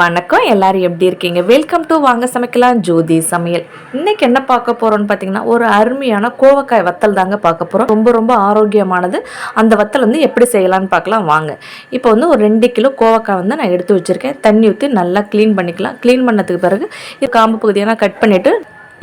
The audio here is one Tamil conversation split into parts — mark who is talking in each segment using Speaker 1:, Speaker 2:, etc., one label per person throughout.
Speaker 1: வணக்கம் எல்லாரும் எப்படி இருக்கீங்க? வெல்கம் டு வாங்க சமைக்கலாம் ஜோதி சமையல். இன்னைக்கு என்ன பார்க்க போறோம்னு பார்த்தீங்கன்னா ஒரு அருமையான கோவக்காய் வத்தல் தாங்க பார்க்க போறோம். ரொம்ப ரொம்ப ஆரோக்கியமானது. அந்த வத்தல் வந்து எப்படி செய்யலாம்னு பார்க்கலாம் வாங்க. இப்போ வந்து ஒரு ரெண்டு கிலோ கோவக்காய் வந்து நான் எடுத்து வச்சிருக்கேன். தண்ணி ஊற்றி நல்லா க்ளீன் பண்ணிக்கலாம். க்ளீன் பண்ணதுக்கு பிறகு இது காம்பு பகுதியெல்லாம் கட் பண்ணிட்டு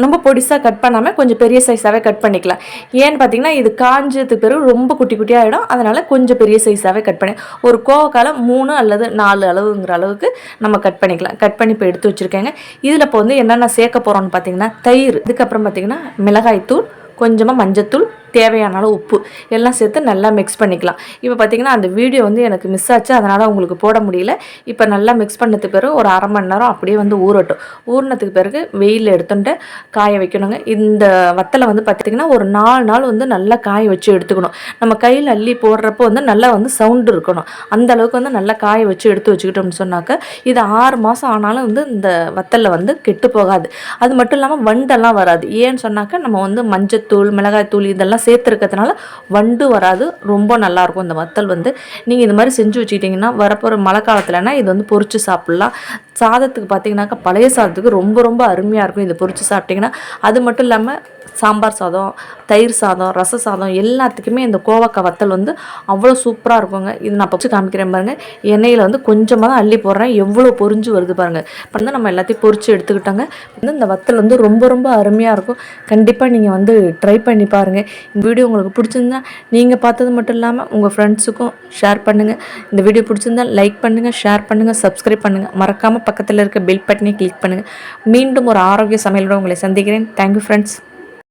Speaker 1: ரொம்ப பொடிசாக கட் பண்ணாமல் கொஞ்சம் பெரிய சைஸாகவே கட் பண்ணிக்கலாம். ஏன்னு பார்த்தீங்கன்னா இது காஞ்சதுக்கு பிறகு ரொம்ப குட்டி குட்டியாக ஆகிடும் அதனால் கொஞ்சம் பெரிய சைஸாகவே கட் பண்ணி ஒரு கோவக்காலம் மூணு அல்லது நாலு அளவுங்கிற அளவுக்கு நம்ம கட் பண்ணிக்கலாம். கட் பண்ணி இப்போ எடுத்து வச்சுருக்கேங்க. இதில் இப்போ வந்து என்னென்ன சேர்க்க போகிறோம்னு பார்த்தீங்கன்னா தயிர். இதுக்கப்புறம் பார்த்தீங்கன்னா மிளகாய்த்தூள் கொஞ்சமாக மஞ்சத்தூள் தேவையான அளவு உப்பு எல்லாம் சேர்த்து நல்லா மிக்ஸ் பண்ணிக்கலாம். இப்போ பார்த்தீங்கன்னா அந்த வீடியோ வந்து எனக்கு மிஸ் ஆச்சு. அதனால் உங்களுக்கு போட முடியல. இப்போ நல்லா மிக்ஸ் பண்ணதுக்கு பிறகு ஒரு அரை மணி நேரம் அப்படியே வந்து ஊறட்டும். ஊறினதுக்கு பிறகு வெயிலில் எடுத்துட்டு காய வைக்கணுங்க. இந்த வத்தலை வந்து பார்த்திங்கன்னா ஒரு நாலு நாள் வந்து நல்லா காய வச்சு எடுத்துக்கணும். நம்ம கையில் அள்ளி போடுறப்போ வந்து நல்லா வந்து சவுண்டு இருக்கணும். அந்த அளவுக்கு வந்து நல்லா காய வச்சு எடுத்து வச்சுக்கிட்டோம்னு சொன்னாக்க இது ஆறு மாதம் ஆனாலும் வந்து இந்த வத்தலில் வந்து கெட்டு போகாது. அது மட்டும் இல்லாமல் வண்டெல்லாம் வராது. ஏன்னு சொன்னாக்க நம்ம வந்து மஞ்சள் மஞ்சத்தூள் மிளகாய்த்தூள் இதெல்லாம் சேர்த்துருக்கிறதுனால வண்டு வராது. ரொம்ப நல்லாயிருக்கும் இந்த வத்தல் வந்து. நீங்கள் இந்த மாதிரி செஞ்சு வச்சுக்கிட்டிங்கன்னா வரப்போகிற மழை காலத்துலனா இது வந்து பொறிச்சு சாப்பிட்லாம். சாதத்துக்கு பார்த்தீங்கன்னாக்கா பழைய சாதத்துக்கு ரொம்ப ரொம்ப அருமையாக இருக்கும். இதை பொறிச்சு சாப்பிட்டிங்கன்னா அது மட்டும் இல்லாமல் சாம்பார் சாதம் தயிர் சாதம் ரச சாதம் எல்லாத்துக்குமே இந்த கோவக்காய் வத்தல் வந்து அவ்வளோ சூப்பராக இருக்குங்க. இது நான் பச்சு காமிக்கிறேன் பாருங்கள் எண்ணெயில் வந்து கொஞ்சமாக தான் அள்ளி போடுறேன். எவ்வளோ பொரிஞ்சு வருது பாருங்கள் இப்போ வந்து நம்ம எல்லாத்தையும் பொறிச்சு எடுத்துக்கிட்டாங்க. வந்து இந்த வத்தல் வந்து ரொம்ப ரொம்ப அருமையாக இருக்கும். கண்டிப்பாக நீங்கள் வந்து ட்ரை பண்ணி பாருங்கள் இந்த வீடியோ உங்களுக்கு பிடிச்சிருந்தா நீங்கள் பார்த்தது மட்டும் இல்லாமல் உங்கள் ஃப்ரெண்ட்ஸுக்கும் ஷேர் பண்ணுங்கள் இந்த வீடியோ பிடிச்சிருந்தா லைக் பண்ணுங்கள் ஷேர் பண்ணுங்கள் சப்ஸ்கிரைப் பண்ணுங்கள் மறக்காமல் பக்கத்தில் இருக்க பில் பட்டனை கிளிக் பண்ணுங்கள் மீண்டும் ஒரு ஆரோக்கிய சமையலோடு உங்களை சந்திக்கிறேன். Thank you friends